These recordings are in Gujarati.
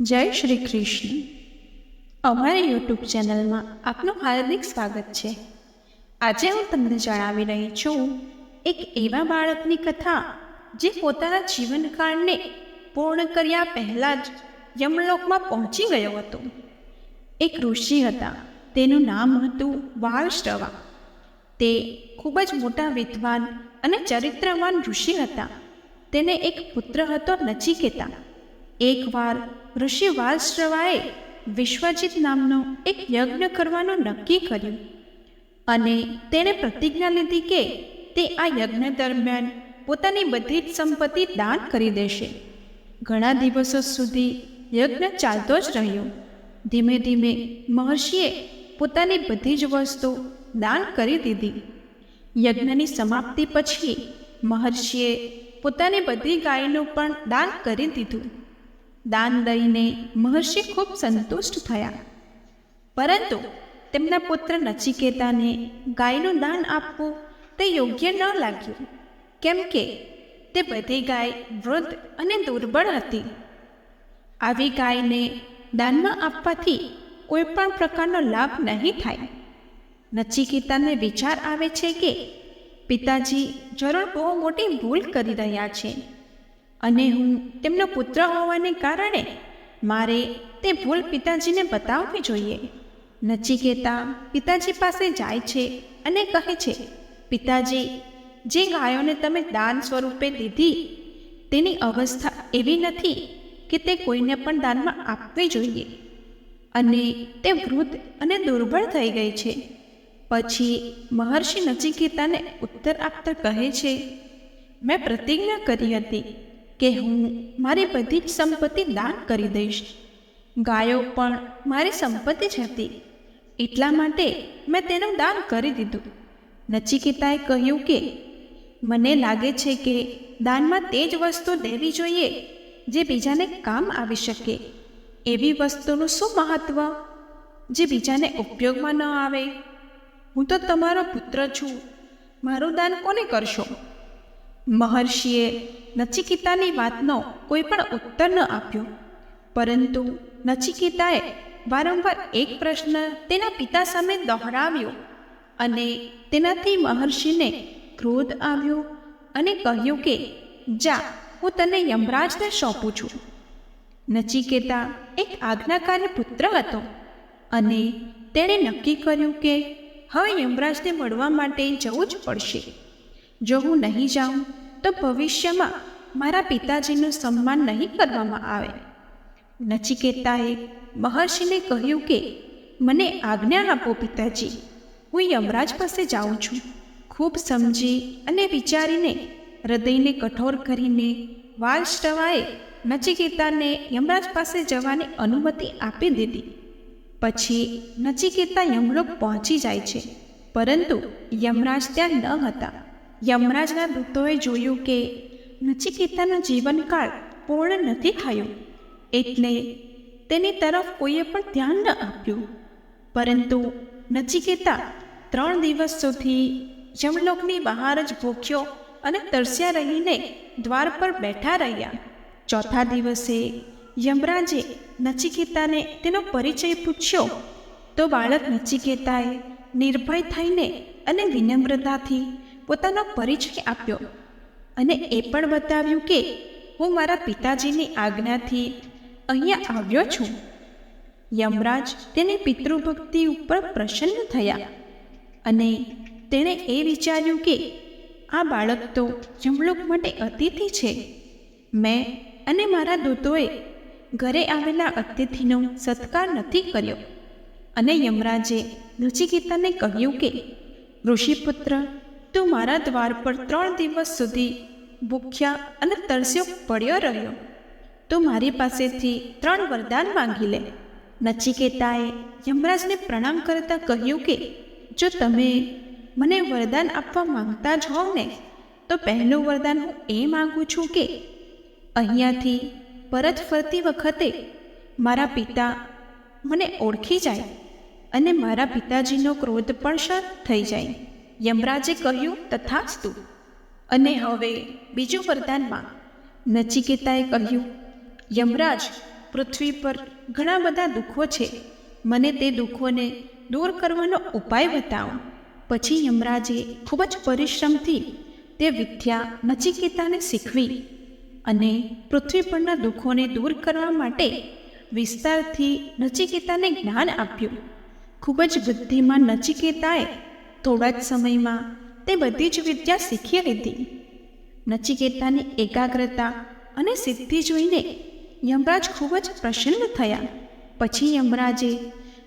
જય શ્રી કૃષ્ણ. અમારી યુટ્યુબ ચેનલમાં આપનું હાર્દિક સ્વાગત છે. આજે હું તમને જણાવી રહી છું એક એવા બાળકની કથા જે પોતાના જીવનકાળને પૂર્ણ કર્યા પહેલાં જ યમલોકમાં પહોંચી ગયો હતો. એક ઋષિ હતા, તેનું નામ હતું વાળશ્રવા તે ખૂબ જ મોટા વિદ્વાન અને ચરિત્રવાન ઋષિ હતા. તેને એક પુત્ર હતો નચિકેતા. એકવાર ઋષિ વાલશ્રવાએ વિશ્વજીત નામનો એક યજ્ઞ કરવાનું નક્કી કર્યું અને તેણે પ્રતિજ્ઞા લીધી કે તે આ યજ્ઞ દરમિયાન પોતાની બધી જ સંપત્તિ દાન કરી દેશે. ઘણા દિવસો સુધી યજ્ઞ ચાલતો જ રહ્યો. ધીમે ધીમે મહર્ષિએ પોતાની બધી જ વસ્તુ દાન કરી દીધી. યજ્ઞની સમાપ્તિ પછી મહર્ષિએ પોતાની બધી ગાયનું પણ દાન કરી દીધું. દાન દઈને મહર્ષિ ખૂબ સંતુષ્ટ થયા. પરંતુ તેમના પુત્ર નચિકેતાને ગાયનું દાન આપવું તે યોગ્ય ન લાગ્યું, કેમ કે તે બધી ગાય વૃદ્ધ અને દુર્બળ હતી. આવી ગાયને દાનમાં આપવાથી કોઈ પણ પ્રકારનો લાભ નહીં થાય. નચિકેતાને વિચાર આવે છે કે પિતાજી જરૂર બહુ મોટી ભૂલ કરી રહ્યા છે. અને હું તેમનો પુત્ર હોવાને કારણે મારે તે ભૂલ પિતાજીને બતાવવી જોઈએ. નચિકેતા પિતાજી પાસે જાય છે અને કહે છે, પિતાજી, જે ગાયોને તમે દાન સ્વરૂપે દીધી, તેની અવસ્થા એવી નથી કે તે કોઈને પણ દાનમાં આપવી જોઈએ. અને તે વૃદ્ધ અને દુર્બળ થઈ ગઈ છે. પછી મહર્ષિ નચિકેતાને ઉત્તર આપતા કહે છે, મેં પ્રતિજ્ઞા કરી હતી કે હું મારી બધી જ સંપત્તિ દાન કરી દઈશ. ગાયો પણ મારી સંપત્તિ જ હતી. એટલા માટે મેં તેનું દાન કરી દીધું. નચિકેતાએ કહ્યું કે, મને લાગે છે કે દાનમાં તે જ વસ્તુ દેવી જોઈએ જે બીજાને કામ આવી શકે. એવી વસ્તુનું શું મહત્ત્વ જે બીજાને ઉપયોગમાં ન આવે. હું તો તમારો પુત્ર છું. મારું દાન કોને કરશો? મહર્ષિએ નચિકિતાની વાતનો કોઈ પણ ઉત્તર ન આપ્યો. પરંતુ નચિકિતાએ વારંવાર એક પ્રશ્ન તેના પિતા સામે દોહરાવ્યો અને તેનાથી મહર્ષિને ક્રોધ આવ્યો અને કહ્યું કે, જા, હું તને યમરાજને સોંપું છું. નચિકેતા એક આજ્ઞાકારી પુત્ર હતો અને તેણે નક્કી કર્યું કે, હવે યમરાજને મળવા માટે જવું જ પડશે. જો હું નહીં જાઉં, તો ભવિષ્યમાં મારા પિતાજીનું સન્માન નહીં કરવામાં આવે. નચિકેતાએ મહર્ષિને કહ્યું કે, મને આજ્ઞા આપો પિતાજી, હું યમરાજ પાસે જાઉં છું. ખૂબ સમજી અને વિચારીને હૃદયને કઠોર કરીને વાલશ્રવાએ નચિકેતાને યમરાજ પાસે જવાની અનુમતિ આપી દીધી. પછી નચિકેતા યમલોક પહોંચી જાય છે, પરંતુ યમરાજ ત્યાં ન હતા. યમરાજના દૂતોએ જોયું કે નચિકેતાનો જીવનકાળ પૂર્ણ નથી થયો. એટલે તેની તરફ કોઈએ પણ ધ્યાન ન આપ્યું. પરંતુ નચિકેતા ત્રણ દિવસ સુધી જમલોકની બહાર જ ભૂખ્યો અને તરસ્યા રહીને દ્વાર પર બેઠા રહ્યા. ચોથા દિવસે યમરાજે નચિકેતાને તેનો પરિચય પૂછ્યો. તો બાળક નચિકેતાએ નિર્ભય થઈને અને વિનમ્રતાથી પોતાનો પરિચય આપ્યો અને એ પણ બતાવ્યું કે હું મારા પિતાજીની આજ્ઞાથી અહીંયા આવ્યો છું. યમરાજ તેની પિતૃભક્તિ ઉપર પ્રસન્ન થયા અને તેણે એ વિચાર્યું કે આ બાળક તો જમલોક માટે અતિથિ છે. મેં અને મારા દૂતોએ ઘરે આવેલા અતિથિનો સત્કાર નથી કર્યો અને યમરાજે નચિકેતાને કહ્યું કે ઋષિપુત્ર તું મારા દ્વાર પર ત્રણ દિવસ સુધી ભૂખ્યા અને તરસ્યો પડ્યો રહ્યો. તો મારી પાસેથી ત્રણ વરદાન માંગી લે. નચિકેતાએ યમરાજને પ્રણામ કરતાં કહ્યું કે, જો તમે મને વરદાન આપવા માંગતા જ હોવ ને, તો પહેલું વરદાન હું એ માગું છું કે, અહીંયાથી પરત ફરતી વખતે મારા પિતા મને ઓળખી જાય અને મારા પિતાજીનો ક્રોધ પણ શર થઈ જાય. યમરાજે કહ્યું, તથાસ્તુ. અને હવે બીજું વરદાનમાં નચિકેતાએ કહ્યું, યમરાજ, પૃથ્વી પર ઘણા બધા દુઃખો છે. મને તે દુઃખોને દૂર કરવાનો ઉપાય બતાવો. પછી યમરાજે ખૂબ જ પરિશ્રમથી તે વિદ્યા નચિકેતાને શીખવી અને પૃથ્વી પરના દુઃખોને દૂર કરવા માટે વિસ્તારથી નચિકેતાને જ્ઞાન આપ્યું. ખૂબ જ બુદ્ધિમાં નચિકેતાએ થોડા જ સમયમાં તે બધી જ વિદ્યા શીખી લીધી. નચિકેતાની એકાગ્રતા અને સિદ્ધિ જોઈને યમરાજ ખૂબ જ પ્રસન્ન થયા. પછી યમરાજે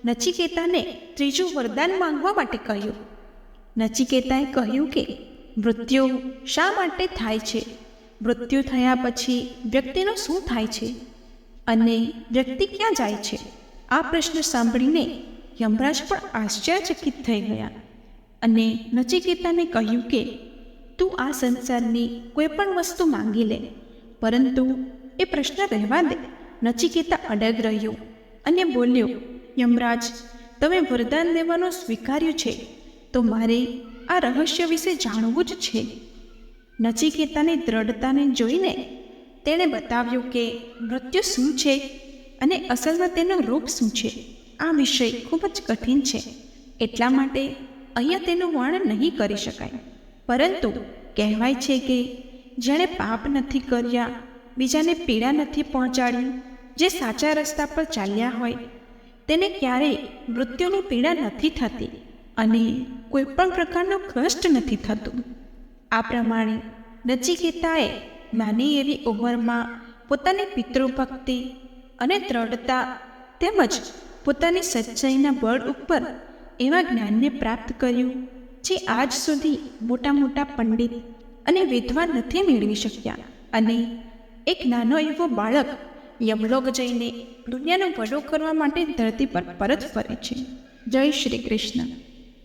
નચિકેતાને ત્રીજું વરદાન માંગવા માટે કહ્યું. નચિકેતાએ કહ્યું કે, મૃત્યુ શા માટે થાય છે? મૃત્યુ થયા પછી વ્યક્તિનું શું થાય છે? અને વ્યક્તિ ક્યાં જાય છે? આ પ્રશ્ન સાંભળીને યમરાજ પણ આશ્ચર્યચકિત થઈ ગયા. અને નચિકેતાને કહ્યું કે, તું આ સંસારની કોઈ પણ વસ્તુ માંગી લે, પરંતુ એ પ્રશ્ન રહેવા દે. નચિકેતા અડગ રહ્યો અને બોલ્યો, યમરાજ, તમે વરદાન લેવાનો સ્વીકાર્યું છે, તો મારે આ રહસ્ય વિશે જાણવું જ છે. નચિકેતાની દ્રઢતાને જોઈને તેણે બતાવ્યું કે, મૃત્યુ શું છે અને અસલમાં તેનું રૂપ શું છે? આ વિષય ખૂબ જ કઠિન છે. એટલા માટે અહીંયા તેનું વર્ણન નહીં કરી શકાય. પરંતુ કહેવાય છે કે જેણે પાપ નથી કર્યા, બીજાને પીડા નથી પહોંચાડી, જે સાચા રસ્તા પર ચાલ્યા હોય, તેને ક્યારેય મૃત્યુની પીડા નથી થતી અને કોઈ પણ પ્રકારનું કષ્ટ નથી થતું. આ પ્રમાણે નચિકેતાએ નાની એવી ઉંમરમાં પોતાની પિતૃભક્તિ અને દ્રઢતા તેમજ પોતાની સચ્ચાઈના બળ ઉપર એવા જ્ઞાનને પ્રાપ્ત કર્યું, જે આજ સુધી મોટા મોટા પંડિત અને વિદ્વાન નથી મેળવી શક્યા. અને એક નાનો એવો બાળક યમલોક જઈને દુનિયાનો ભલો કરવા માટે ધરતી પર પરત ફરે છે. જય શ્રી કૃષ્ણ.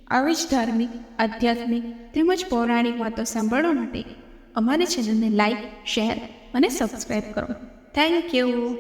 આવી જ ધાર્મિક, આધ્યાત્મિક તેમજ પૌરાણિક વાતો સાંભળવા માટે અમારી ચેનલને લાઈક, શેર અને સબસ્ક્રાઈબ કરો. Thank you.